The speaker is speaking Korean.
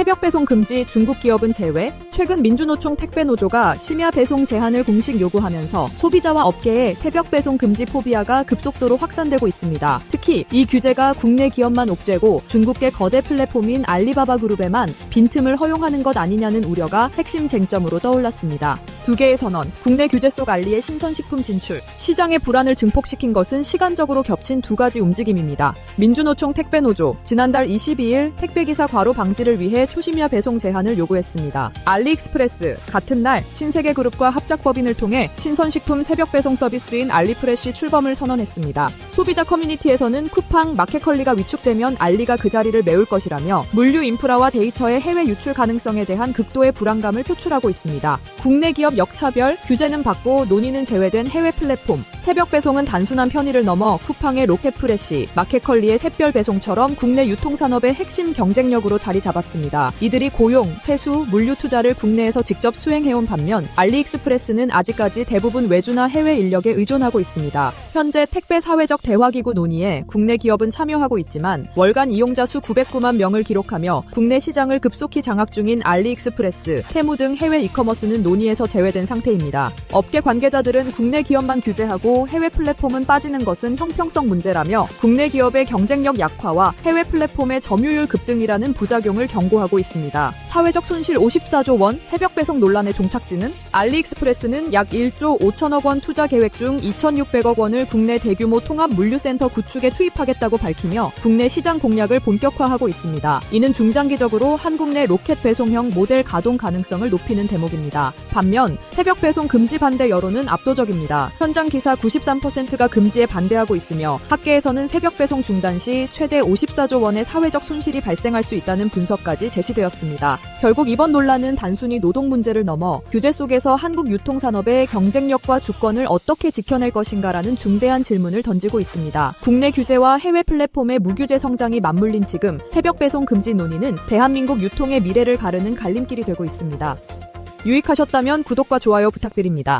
새벽 배송 금지 중국 기업은 제외. 최근 민주노총 택배노조가 심야 배송 제한을 공식 요구하면서 소비자와 업계의 새벽 배송 금지 포비아가 급속도로 확산되고 있습니다. 특히 이 규제가 국내 기업만 옥죄고 중국계 거대 플랫폼인 알리바바 그룹에만 빈틈을 허용하는 것 아니냐는 우려가 핵심 쟁점으로 떠올랐습니다. 두 개의 선언, 국내 규제 속 알리의 신선식품 진출, 시장의 불안을 증폭시킨 것은 시간적으로 겹친 두 가지 움직임입니다. 민주노총 택배노조, 지난달 22일 택배기사 과로 방지를 위해 초심야 배송 제한을 요구했습니다. 알리익스프레스, 같은 날 신세계그룹과 합작법인을 통해 신선식품 새벽 배송 서비스인 알리프레시 출범을 선언했습니다. 소비자 커뮤니티에서는 쿠팡, 마켓컬리가 위축되면 알리가 그 자리를 메울 것이라며 물류 인프라와 데이터의 해외 유출 가능성에 대한 극도의 불안감을 표출하고 있습니다. 국내 기업 역차별, 규제는 받고 논의는 제외된 해외 플랫폼, 새벽 배송은 단순한 편의를 넘어 쿠팡의 로켓프레시, 마켓컬리의 샛별 배송처럼 국내 유통산업의 핵심 경쟁력으로 자리 잡았습니다. 이들이 고용, 세수, 물류 투자를 국내에서 직접 수행해온 반면 알리익스프레스는 아직까지 대부분 외주나 해외 인력에 의존하고 있습니다. 현재 택배 사회적 대화기구 논의에 국내 기업은 참여하고 있지만 월간 이용자 수 909만 명을 기록하며 국내 시장을 급속히 장악 중인 알리익스프레스, 테무 등 해외 이커머스는 논의에서 제외된 상태입니다. 업계 관계자들은 국내 기업만 규제하고 해외 플랫폼은 빠지는 것은 형평성 문제라며 국내 기업의 경쟁력 약화와 해외 플랫폼의 점유율 급등이라는 부작용을 경고하고 있습니다. 사회적 손실 54조 원, 새벽 배송 논란의 종착지는 알리익스프레스는 약 1조 5천억 원 투자 계획 중 2,600억 원을 국내 대규모 통합 물류센터 구축에 투입하겠다고 밝히며 국내 시장 공략을 본격화하고 있습니다. 이는 중장기적으로 한국 내 로켓 배송형 모델 가동 가능성을 높이는 대목입니다. 반면 새벽 배송 금지 반대 여론은 압도적입니다. 현장 기사 93%가 금지에 반대하고 있으며 학계에서는 새벽 배송 중단 시 최대 54조 원의 사회적 손실이 발생할 수 있다는 분석까지 제시되었습니다. 결국 이번 논란은 단순히 노동 문제를 넘어 규제 속에서 한국 유통산업의 경쟁력과 주권을 어떻게 지켜낼 것인가라는 중대한 질문을 던지고 있습니다. 국내 규제와 해외 플랫폼의 무규제 성장이 맞물린 지금 새벽 배송 금지 논의는 대한민국 유통의 미래를 가르는 갈림길이 되고 있습니다. 유익하셨다면 구독과 좋아요 부탁드립니다.